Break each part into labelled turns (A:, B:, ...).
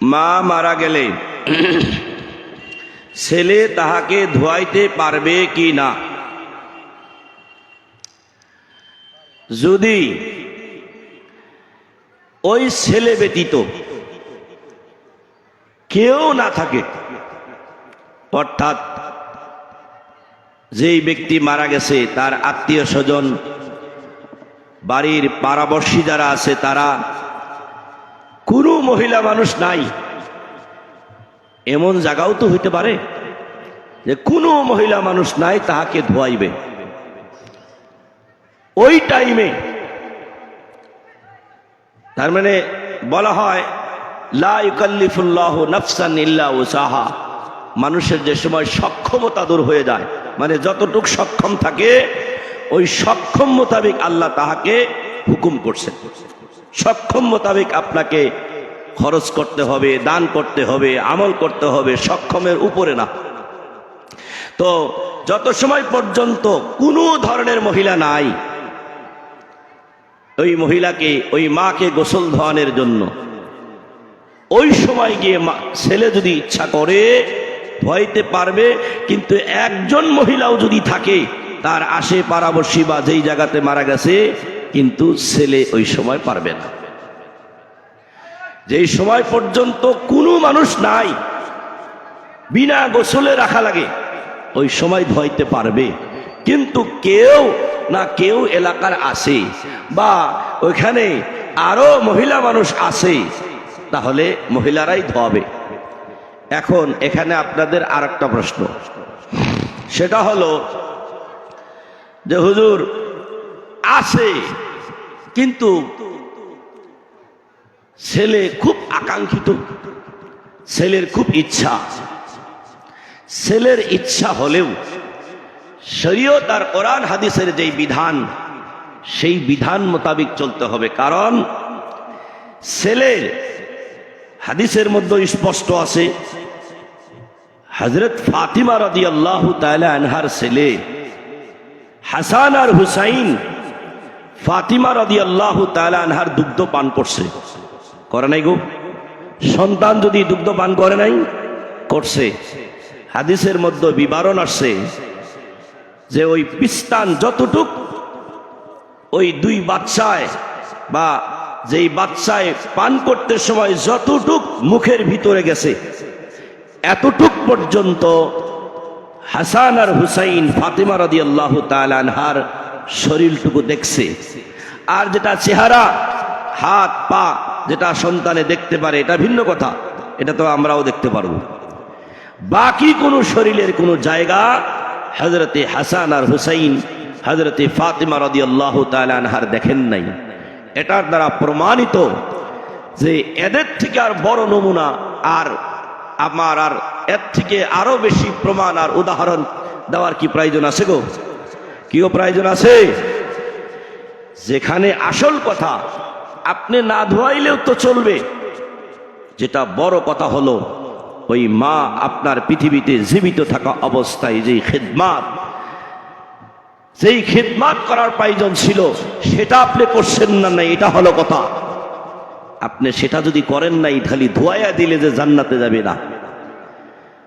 A: মা মারা গেলে। ছেলে তাহাকে ধোয়াইতে পারবে কি না? যদি ওই ছেলে ব্যতীত কেউ না থাকে, অর্থাৎ যেই ব্যক্তি মারা গেছে, তার আত্মীয় স্বজন, বাড়ির পাড়াবর্ষী যারা আছে, তারা কোনো মহিলা মানুষ নাই। এমন জায়গাও তো হইতে পারে যে কোনো মহিলা মানুষ নাই তাহাকে ধোয়াইবে। ওই টাইমে তার মানে বলা হয়, লা ইউকাল্লিফুল্লাহ নাফসান মানুষের যে সময় সক্ষমতা দূর হয়ে যায় মানে যতটুক সক্ষম থাকে, ওই সক্ষম মোতাবেক আল্লাহ তাহাকে হুকুম করছেন। সক্ষম মোতাবেক আপনাকে খরচ করতে হবে, দান করতে হবে, আমল করতে হবে, সক্ষমের উপরে না। তো যত সময় পর্যন্ত কোনো ধরনের মহিলা নাই, ওই মহিলাকে, ওই মাকে গোসল ধোয়ানোর জন্য, ওই সময় গিয়ে ছেলে যদি ইচ্ছা করে, ধোয়াইতে পারবে, কিন্তু একজন মহিলাও যদি থাকে, তার আশে পাড়াবর্ষী বা যেই জায়গাতে মারা গেছে কিন্তু ছেলে ওই সময় পারবে না। যেই সময় পর্যন্ত কোনো মানুষ নাই, বিনা গোসলে রাখা লাগে, ওই সময় ধোয়াইতে পারবে। কিন্তু কেউ না কেউ এলাকার আছে বা ওইখানে আরও মহিলা মানুষ আছে, তাহলে মহিলারাই ধোয়াবে। এখন এখানে আপনাদের আর একটা প্রশ্ন। সেটা হলো যে হুজুর, আছে কিন্তু ছেলে খুব আকাঙ্ক্ষিত। ছেলের খুব ইচ্ছা। ছেলের ইচ্ছা হলেও শরীয়ত আর কোরআন হাদিসের যেই বিধান, সেই বিধান মোতাবিক চলতে হবে। কারণ ছেলের হাদিসের মধ্যে স্পষ্ট আছে হজরত ফাতিমা রদি আল্লাহ আনহার ছেলে হাসান আর হুসাইন ফাতিমা রদি আল্লাহ আনহার দুগ্ধ পান করছে। করে নাই গো? সন্তান যদি দুগ্ধ পান করে নাই, করছে। হাদিসের মধ্যে বিবরণ আসছে যে ওই পিস্তান যতটুক, ওই দুই বাচ্চায় বা যেই বাচ্চায় পান করতে সময় যতটুক মুখের ভিতরে গেছে, এতটুক পর্যন্ত হাসান আর হুসাইন ফাতেমা রদি আল্লাহ তালানহার শরীরটুকু দেখছে। আর যেটা চেহারা, হাত, পা, যেটা সন্তানে দেখতে পারে, এটা ভিন্ন কথা। এটা তো আমরাও দেখতে পারব। বাকি কোনো শরীরের কোনো জায়গা হজরতে হাসান আর হুসাইন হজরতে ফাতেমা রদি আল্লাহ তালানহার দেখেন নাই। এটার দ্বারা প্রমাণিত যে এদের থেকে আর বড় নমুনা আর আমার আর এর থেকে আরও বেশি প্রমাণ আর উদাহরণ দেওয়ার কি প্রয়োজন আছে গো? কিও প্রয়োজন আছে? যেখানে আসল কথা, আপনি না ধোয়াইলেও তো চলবে। যেটা বড় কথা হলো, ওই মা আপনার পৃথিবীতে জীবিত থাকা অবস্থায় যেই খেদমাত যেই খেদমাত করার প্রয়োজন ছিল, সেটা আপনি করছেন না নাই, এটা হলো কথা। আপনি সেটা যদি করেন নাই খালি ধোয়াইয়া দিলে যে জান্নাতে যাবে না।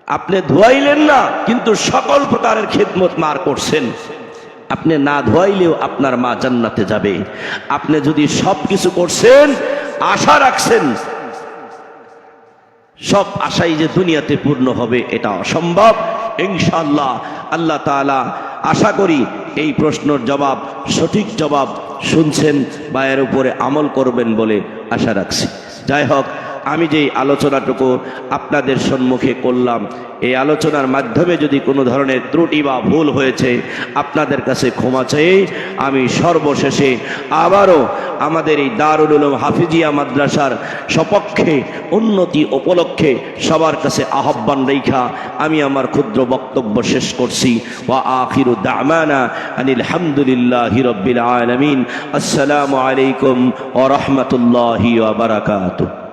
A: আপনি ধোয়াইলেন না, কিন্তু সকল প্রকারের খেদমত মার করছেন। আপনি না ধোয়াইলেও আপনার মা জান্নাতে যাবে। আপনি যদি সব কিছু করছেন, আশা রাখছেন, সব আশাই যে দুনিয়াতে পূর্ণ হবে, এটা অসম্ভব। ইনশাল্লাহ আল্লাহ তাআলা আশা করি এই প্রশ্নর জবাব, সঠিক জবাব শুনছেন, বা এর উপরে আমল করবেন বলে আশা রাখছি। যাই হোক আমি যেই আলোচনাটুকু আপনাদের সম্মুখে করলাম, এই আলোচনার মাধ্যমে যদি কোনো ধরনের ত্রুটি বা ভুল হয়েছে, আপনাদের কাছে ক্ষমা চেয়ে আমি সর্বশেষে আবারও আমাদের এই দারুল উলুম হাফিজিয়া মাদ্রাসার সপক্ষে, উন্নতি উপলক্ষে সবার কাছে আহ্বান রেখা আমি আমার ক্ষুদ্র বক্তব্য শেষ করছি। ওয়া আখিরু দামানা আনিল হামদুলিল্লাহি রাব্বিল আলামিন। আসসালামু আলাইকুম ওয়া রাহমাতুল্লাহি ওয়া বারাকাতুহু।